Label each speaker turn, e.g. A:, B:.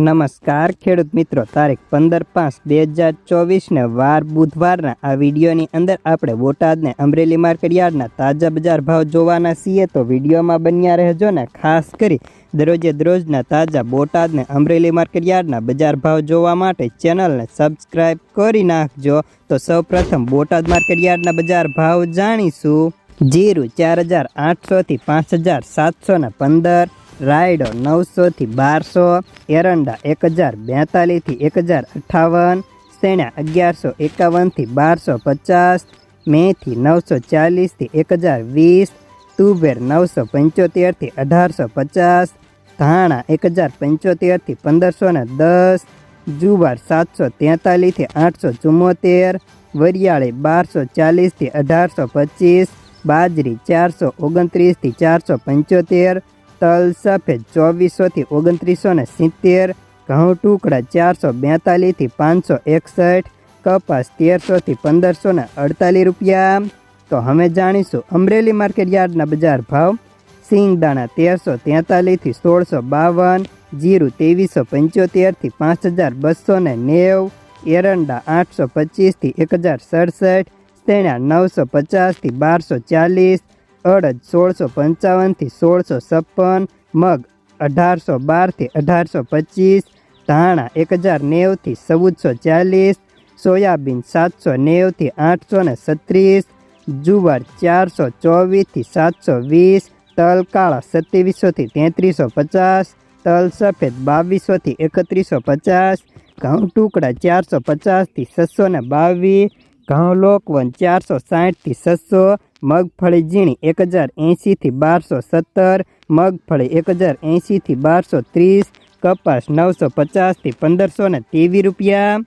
A: નમસ્કાર, ખેડૂત મિત્રો. તારીખ પંદર પાંચ બે હજાર ચોવીસને વાર બુધવારના આ વિડીયોની અંદર આપણે બોટાદને અમરેલી માર્કેટ યાર્ડના તાજા બજાર ભાવ જોવાના છીએ. તો વિડીયોમાં બન્યા રહેજો ને ખાસ કરી દરરોજે દરરોજના તાજા બોટાદને અમરેલી માર્કેટ યાર્ડના બજાર ભાવ જોવા માટે ચેનલને સબસ્ક્રાઈબ કરી નાખજો. તો સૌપ્રથમ બોટાદ માર્કેટ યાર્ડના બજાર ભાવ જાણીશું. જીરું ચાર હજાર આઠસોથી પાંચ હજાર સાતસો પંદર રાયડો નવસોથી બારસો, એરંડા એક હજાર બેતાલીસથી એક હજાર અઠ્ઠાવન સેણા અગિયારસો એકાવનથી બારસો પચાસ મેથી નવસો ચાલીસથી એક હજાર વીસ તુબેર નવસો પંચોતેરથી અઢારસો પચાસ, ધાણા એક હજાર પંચોતેરથી પંદરસો ને દસ, જુવાર સાતસો તેતાલીસથી આઠસો ચુમ્મોતેર, વરિયાળી બારસો ચાલીસથી અઢારસો પચીસ, બાજરી ચારસો ઓગણત્રીસથી ચારસો પંચોતેર તલ સફેદ ચોવીસોથી ઓગણત્રીસો ને સિત્તેર, ઘઉં ટુકડા ચારસો બેતાલીસથી પાંચસો એકસઠ, કપાસ તેરસોથી પંદરસો ને અડતાલીસ રૂપિયા. તો હવે જાણીશું અમરેલી માર્કેટ યાર્ડના બજાર ભાવ. સિંગદાણા તેરસો તેતાલીસથી સોળસો બાવન, જીરું ત્રેવીસો પંચોતેરથી પાંચ હજાર બસો ને નેવ, એરંડા આઠસો પચીસથી એક હજાર સડસઠ તેણા નવસો પચાસથી બારસો ચાલીસ અડદ સોળસો પંચાવનથી સોળસો છપ્પન, મગ અઢારસો બારથી અઢારસો પચીસ, ધાણા એક હજાર નેવથી ચૌદસો ચાલીસ, સોયાબીન સાતસો નેવથી આઠસો ને છત્રીસ જુવાર ચારસો ચોવીસથી સાતસો વીસ તલ કાળા સત્યાવીસોથી તેત્રીસો પચાસ, તલ સફેદ બાવીસોથી એકત્રીસો પચાસ, ઘઉં ટુકડા ચારસો પચાસથી છસો ને બાવીસ ઘઉં લોકવન ચારસો સાઠથી છસો, મગફળી ઝીણી એક હજાર એંશીથી બારસો સત્તર, મગફળી એક હજાર એંશીથી બારસો ત્રીસ, કપાસ નવસો પચાસથી પંદરસો ને ત્રેવીસ રૂપિયા.